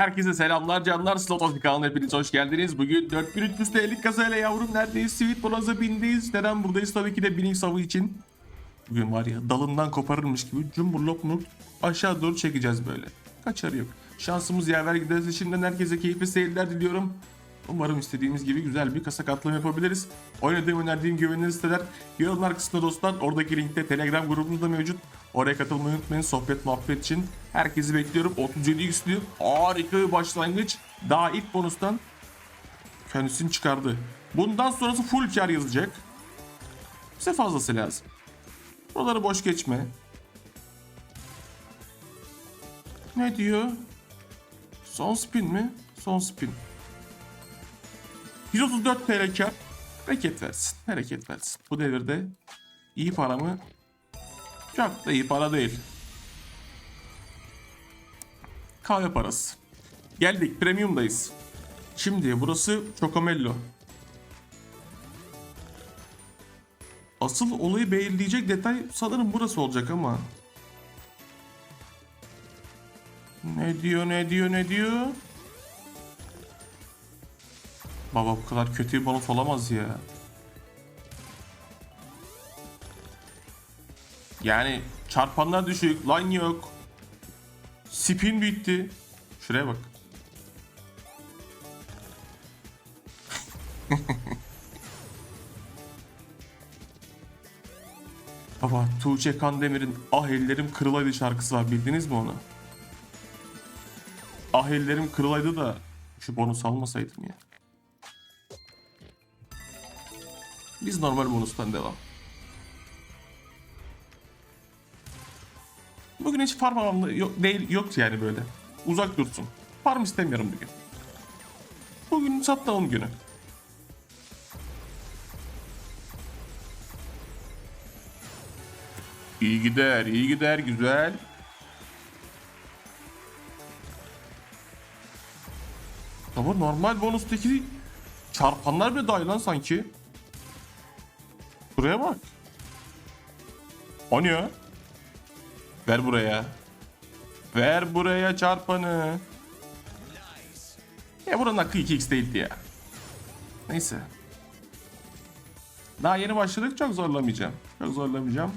Herkese selamlar canlar. Slot of kanalına hepiniz hoş geldiniz. Bugün 4300 TL'lik kasayla yavrum neredeyiz? Sweet Bonanza bindeyiz. Neden buradayız? Tabii ki de Bilinç Savı için. Bugün var ya dalından koparılmış gibi cumburlop mu aşağı doğru çekeceğiz böyle. Kaçarı yok. Şansımız yaver giderse şimdiden herkese keyifli seyirler diliyorum. Umarım istediğimiz gibi güzel bir kasa katılım yapabiliriz. Oynadığım önerdiğim güvenilir siteler yorumlar kısmında dostlar. Oradaki linkte Telegram grubumuz da mevcut. Oraya katılmayı unutmayın sohbet muhabbet için. Herkesi bekliyorum. 37 yüklü harika bir başlangıç. Daha ilk bonustan kendisini çıkardı. Bundan sonrası full kar yazacak. Bize fazlası lazım. Buraları boş geçme. Ne diyor? Son spin mi? Son spin. 134 TL kar. Hareket versin. Hareket versin. Bu devirde iyi para mı? Çok da iyi para değil. Kahve parası. Geldik. Premium'dayız. Şimdi burası Chocomello. Asıl olayı belirleyecek detay sanırım burası olacak ama. Ne diyor ne diyor ne diyor? Baba bu kadar kötü bir bonus olamaz ya. Yani çarpanlar düşük, line yok. Spin bitti. Şuraya bak. Baba Tuğçe Kandemir'in Ah ellerim kırılaydı şarkısı var bildiniz mi onu? Ah ellerim kırılaydı da şu bonus almasaydım ya. Biz normal bonustan devam. Bugün hiç farm havamlı yok, değil, yok yani böyle. Uzak dursun. Farm istemiyorum bugün. Bugün sattığım günü. İyi gider, iyi gider, güzel. Ama normal bonustaki çarpanlar bile dahil lan sanki. Buraya bak. O ne ya? Ver buraya. Ver buraya çarpanı. Ya buranın hakkı 2x değildi ya. Neyse. Daha yeni başladık çok zorlamayacağım. Çok zorlamayacağım.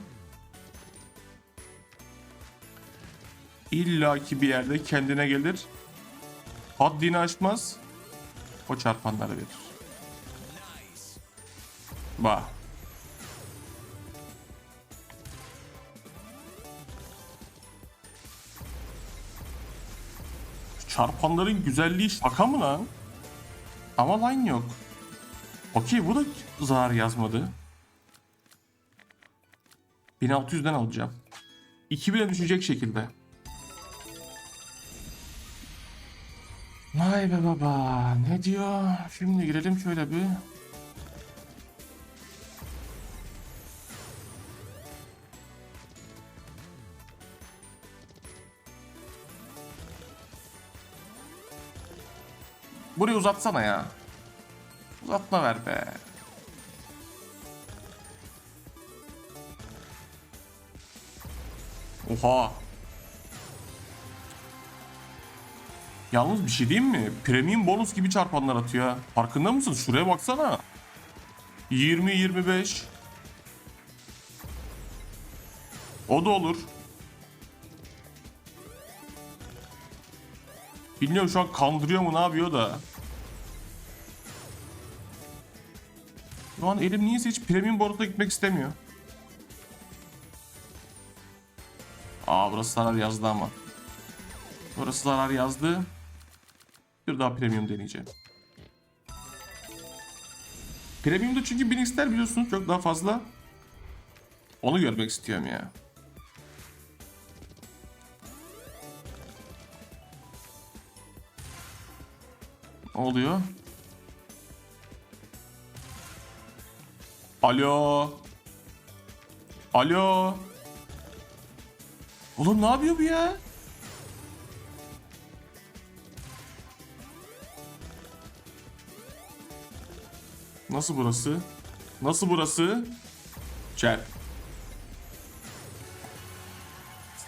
İlla ki bir yerde kendine gelir. Haddini aşmaz. O çarpanları verir. Bak. Çarpanların güzelliği şaka mı lan? Ama line yok. Okey bu da zarar yazmadı. 1600'den alacağım. 2000'e düşecek şekilde. Vay be baba ne diyor? Şimdi girelim şöyle bir. Burayı uzatsana ya. Uzatma ver be. Oha. Yalnız bir şey diyeyim mi? Premium bonus gibi çarpanlar atıyor. Farkında mısın? Şuraya baksana. 20-25. O da olur. Bilmiyorum şu an kandırıyor mu ne yapıyor da. Şu an elim niyeyse hiç premium boruta gitmek istemiyor. Aa burası zarar yazdı ama. Burası zarar yazdı. Bir daha premium deneyeceğim. Premium'da çünkü Binix'ler biliyorsunuz çok daha fazla. Onu görmek istiyorum ya. Oluyor? Alo. Alo. Oğlum ne yapıyor bu ya? Nasıl burası? Nasıl burası? Chat.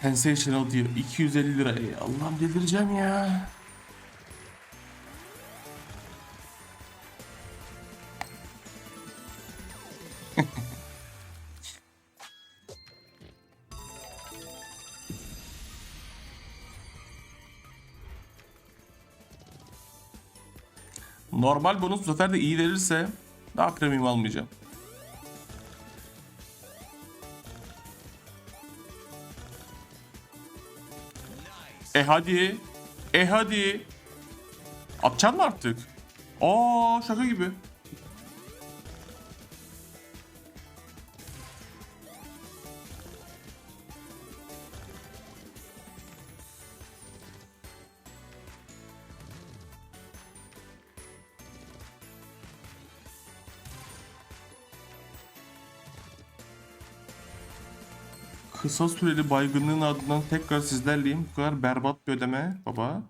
Sensational diyor. 250 lira. Allah'ım delireceğim ya. Normal bonus bu sefer de iyi verirse daha premium almayacağım. E hadi. E hadi. Atacaksın mı artık? Aa şaka gibi. Kısa süreli baygınlığın ardından tekrar sizlerleyim. Bu kadar berbat bir ödeme baba.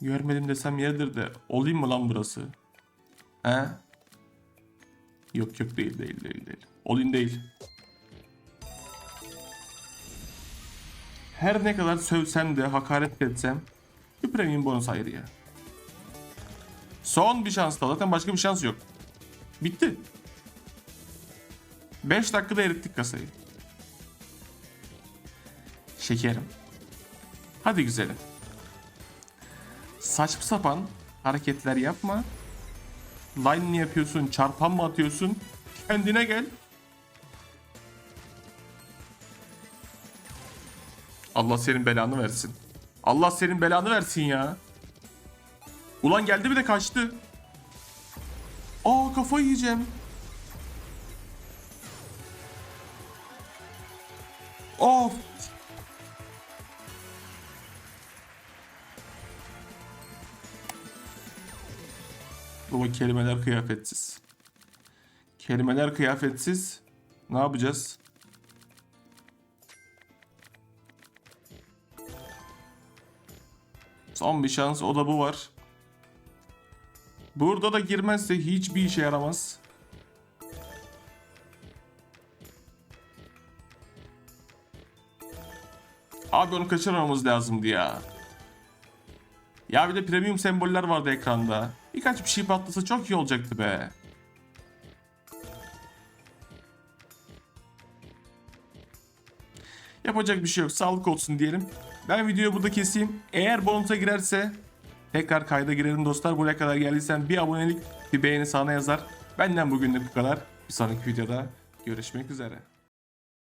Görmedim desem yeridir de. Olayım mı lan burası? He? Yok yok değil değil değil değil. Olayım değil. Her ne kadar sövsem de hakaret etsem bir premium bonus ayrı ya. Son bir şans daha. Zaten başka bir şans yok. Bitti. 5 dakikada erittik kasayı. Şekerim. Hadi güzelim. Saçma sapan hareketler yapma. Line mi yapıyorsun? Çarpan mı atıyorsun? Kendine gel. Allah senin belanı versin. Allah senin belanı versin ya. Ulan geldi bir de kaçtı. Aa kafayı yiyeceğim. Of. Baba kelimeler kıyafetsiz. Kelimeler kıyafetsiz. Ne yapacağız? Son bir şans o da bu var. Burada da girmezse hiçbir işe yaramaz. Abi onu kaçırmamamız lazımdı ya. Ya bir de premium semboller vardı ekranda. Birkaç bir şey patlasa çok iyi olacaktı be. Yapacak bir şey yok. Sağlık olsun diyelim. Ben videoyu burada keseyim. Eğer bonusa girerse tekrar kayda girelim dostlar. Buraya kadar geldiysen bir abonelik, bir beğeni sana yazar. Benden bugünlük bu kadar. Bir sonraki videoda görüşmek üzere.